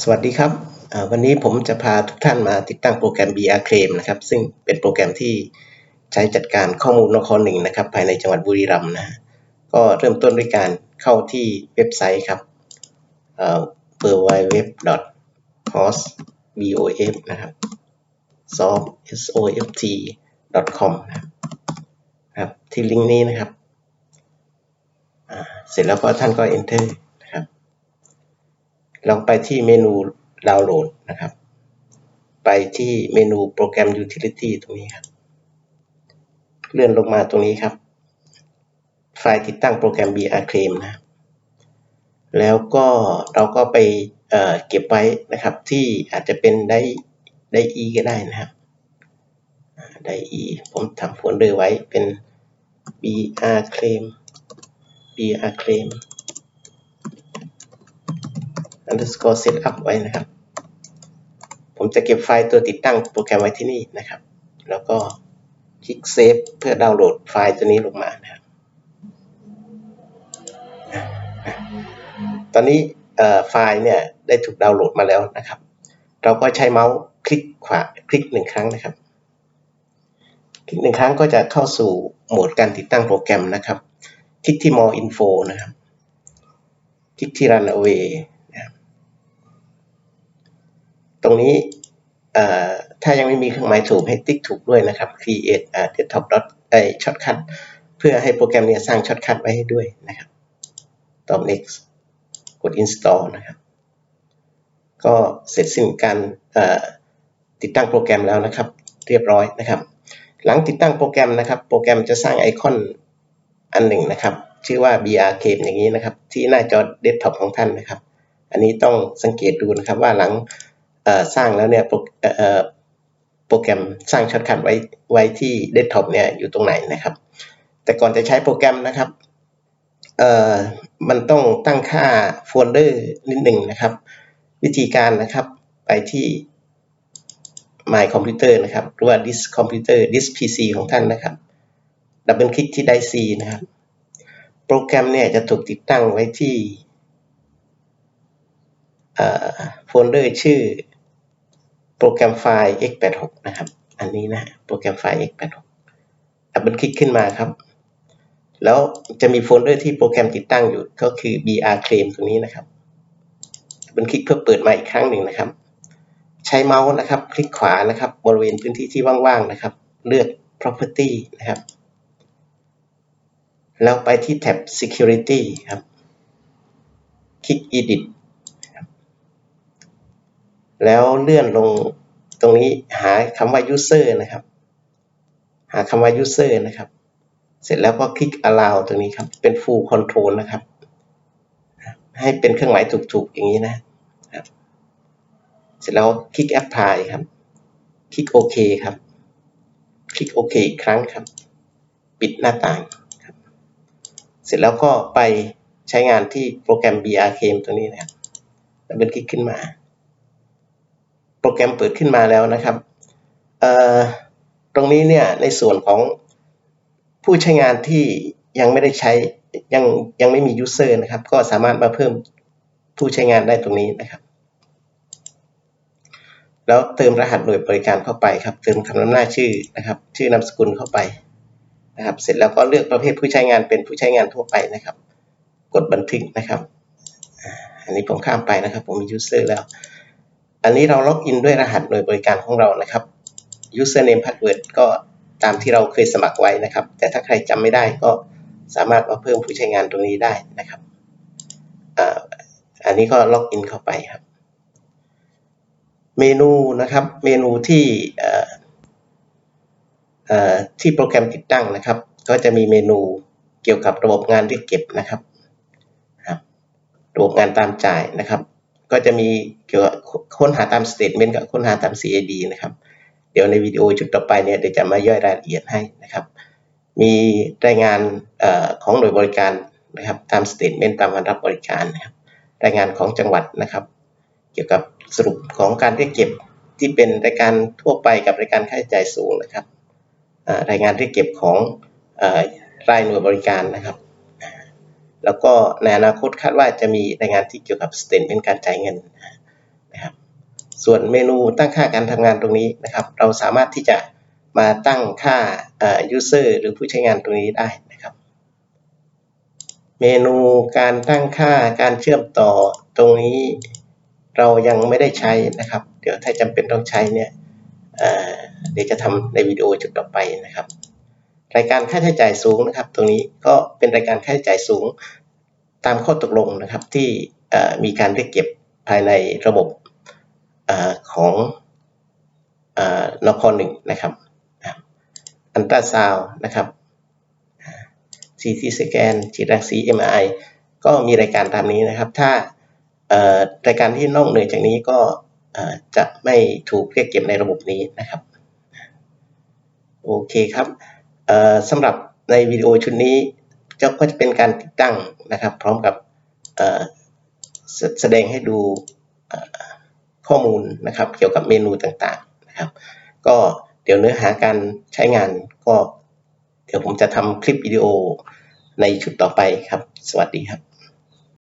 สวัสดีครับ วันนี้ผมจะพาทุกท่านมาติดตั้งโปรแกรม BR Claim นะครับ ซึ่งเป็นโปรแกรมที่ใช้จัดการข้อมูลนครหนึ่งนะครับ ภายในจังหวัดบุรีรัมย์นะก็เริ่มต้นด้วยการเข้าที่เว็บไซต์ครับเอ่อ www.host.bof นะครับ soft soft com นะครับ ที่ลิงก์นี้นะครับ เสร็จแล้วก็ท่านก็ enter นะครับลองไปที่เมนูดาวน์โหลดนะครับ ไปที่เมนูโปรแกรม Utility ตรงนี้ครับ เลื่อนลงมาตรงนี้ครับ ไฟล์ติดตั้งโปรแกรม BR Claim นะ แล้วก็เราก็ไปเเก็บไว้นะครับที่อาจจะเป็นได้ได้ E ก็ได้นะครับได้ E ผมทำโฟลเดอร์ไว้เป็น BR Claim BR Claim underscore setup ไว้นะครับ ผมจะเก็บไฟล์ตัวติดตั้งโปรแกรมไว้ที่นี่นะครับ แล้วก็คลิกเซฟเพื่อดาวน์โหลดไฟล์ตัวนี้ลงมานะครับตอนนี้ไฟล์เนี่ยได้ถูกดาวน์โหลดมาแล้วนะครับ เราก็ใช้เมาส์คลิกขวาคลิกหนึ่งครั้งนะครับ คลิกหนึ่งครั้งก็จะเข้าสู่โหมดการติดตั้งโปรแกรมนะครับ คลิกที่ more info นะครับ คลิกที่ run away นะค รับตรงนี้ถ้ายังไม่มีเครื่องหมายถูกให้ติ๊กถูกด้วยนะครับ create desktop dot ไอ shortcut เพื่อให้โปรแกรมเนี่ยสร้าง shortcut ไว้ให้ด้วยนะครับตอบ next กด install นะครับ ก็เสร็จสิ้นการติดตั้งโปรแกรมแล้วนะครับ เรียบร้อยนะครับ หลังติดตั้งโปรแกรมนะครับ โปรแกรมจะสร้างไอคอนอันหนึ่งนะครับ ชื่อว่า BR Game อย่างนี้นะครับ ที่หน้าจอเดสก์ท็อปของท่านนะครับ อันนี้ต้องสังเกตดูนะครับว่าหลัง สร้างแล้วเนี่ยโปรแกรมสร้างช็อตคัทไว้ไว้ที่เดสก์ท็อปเนี่ยอยู่ตรงไหนนะครับ แต่ก่อนจะใช้โปรแกรมนะครับมันต้องตั้งค่าโฟลเดอร์นิดหนึ่งนะครับ วิธีการนะครับไปที่ My Computer นะครับ หรือว่า Disk Computer Disk PC ของท่านนะครับดับเบิลคลิกที่ไดซีนะครับ โปรแกรมเนี่ยจะถูกติดตั้งไว้ที่โฟลเดอร์ชื่อ โปรแกรมไฟล์ x86 นะครับ อันนี้นะ โปรแกรมไฟล์ x86 ดับเบิลคลิกขึ้นมาครับ แล้วจะมีโฟลเดอร์ที่โปรแกรมติดตั้งอยู่ก็คือ br claim ตรงนี้นะครับดับเบิลคลิกเพื่อเปิดมาอีกครั้งหนึ่งนะครับ ใช้เมาส์นะครับ คลิกขวานะครับ บริเวณพื้นที่ที่ว่างๆนะครับ เลือก property นะครับ แล้วไปที่แท็บ security ครับ คลิก edit แล้วเลื่อนลงตรงนี้หาคำว่า user นะครับ หาคำว่า user นะครับ เสร็จแล้วก็คลิก allow ตรงนี้ครับ เป็น full control นะครับ ให้เป็นเครื่องหมายถูกๆอย่างนี้นะครับเสร็จแล้วคลิก apply ครับ คลิกโอเครับ คลิกโอเคอีกครั้งครับ ปิดหน้าต่างเสร็จแล้วก็ไปใช้งานที่โปรแกรม BRCam ตัวนี้นะครับดับเบิลคลิกขึ้นมา โปรแกรมเปิดขึ้นมาแล้วนะครับตรงนี้เนี่ยในส่วนของผู้ใช้งานที่ยังไม่ได้ใช้ยังยังไม่มี user นะครับ ก็สามารถมาเพิ่มผู้ใช้งานได้ตรงนี้นะครับ แล้วเติมรหัสหน่วยบริการเข้าไปครับ เติมคำนำหน้าชื่อนะครับ ชื่อนามสกุลเข้าไปนะครับ เสร็จแล้วก็เลือกประเภทผู้ใช้งานเป็นผู้ใช้งานทั่วไปนะครับ กดบันทึกนะครับ อันนี้ผมข้ามไปนะครับ ผมมี user แล้ว อันนี้เราล็อกอินด้วยรหัสหน่วยบริการของเรานะครับ username password ก็ตามที่เราเคยสมัครไว้นะครับ แต่ถ้าใครจำไม่ได้ก็สามารถมาเพิ่มผู้ใช้งานตรงนี้ได้นะครับอันนี้ก็ล็อกอินเข้าไปครับ เมนูนะครับเมนูที่ที่โปรแกรมติดตั้งนะครับ ก็จะมีเมนูเกี่ยวกับระบบงานเรียกเก็บนะครับครับระบบงานตามจ่ายนะครับ ก็จะมีเกี่ยวกับค้นหาตาม statement กับค้นหาตาม CAD นะครับ เดี๋ยวในวิดีโอชุดต่อไปเนี่ยเดี๋ยวจะมาย่อยรายละเอียดให้นะครับ มีรายงานอของหน่วยบริการนะครับตาม statement ตามวันรับบริการนะครับรายงานของจังหวัดนะครับ เกี่ยวกับสรุปของการเรียกเก็บที่เป็นรายการทั่วไปกับรายการค่าใช้จ่ายสูงนะครับรายงานเรียกเก็บของอรายหน่วยบริการนะครับ แล้วก็ในอนาคตคาดว่าจะมีรายงานที่เกี่ยวกับสเตทเมนการจ่ายเงินนะครับส่วนเมนูตั้งค่าการทำงานตรงนี้นะครับ เราสามารถที่จะมาตั้งค่าเอ่อ user หรือผู้ใช้งานตรงนี้ได้นะครับ เมนูการตั้งค่าการเชื่อมต่อตรงนี้เรายังไม่ได้ใช้นะครับ เดี๋ยวถ้าจำเป็นต้องใช้เนี่ยเเดี๋ยวจะทำในวิดีโอจุดต่อไปนะครับ รายการค่าใช้จ่ายสูงนะครับ ตรงนี้ก็เป็นรายการค่าใช้จ่ายสูง ตามข้อตกลงนะครับที่มีการเรียกเก็บภายในระบบอของอ่อนคหนึ่งนะครับอันตราซาวนะครับ CT สแกนฉีรังสี MRI ก็มีรายการตามนี้นะครับ ถ้ารายการที่นอกเหนือจากนี้ก็จะไม่ถูกเรียกเก็บในระบบนี้นะครับ โอเคครับ สำหรับในวิดีโอชุดนี้จะก็จะเป็นการติดตั้งนะครับ พร้อมกับแสดงให้ดูข้อมูลนะครับ เกี่ยวกับเมนูต่างๆนะครับ ก็เดี๋ยวเนื้อหาการใช้งานก็เดี๋ยวผมจะทำคลิปวิดีโอในชุดต่อไปครับ สวัสดีครับ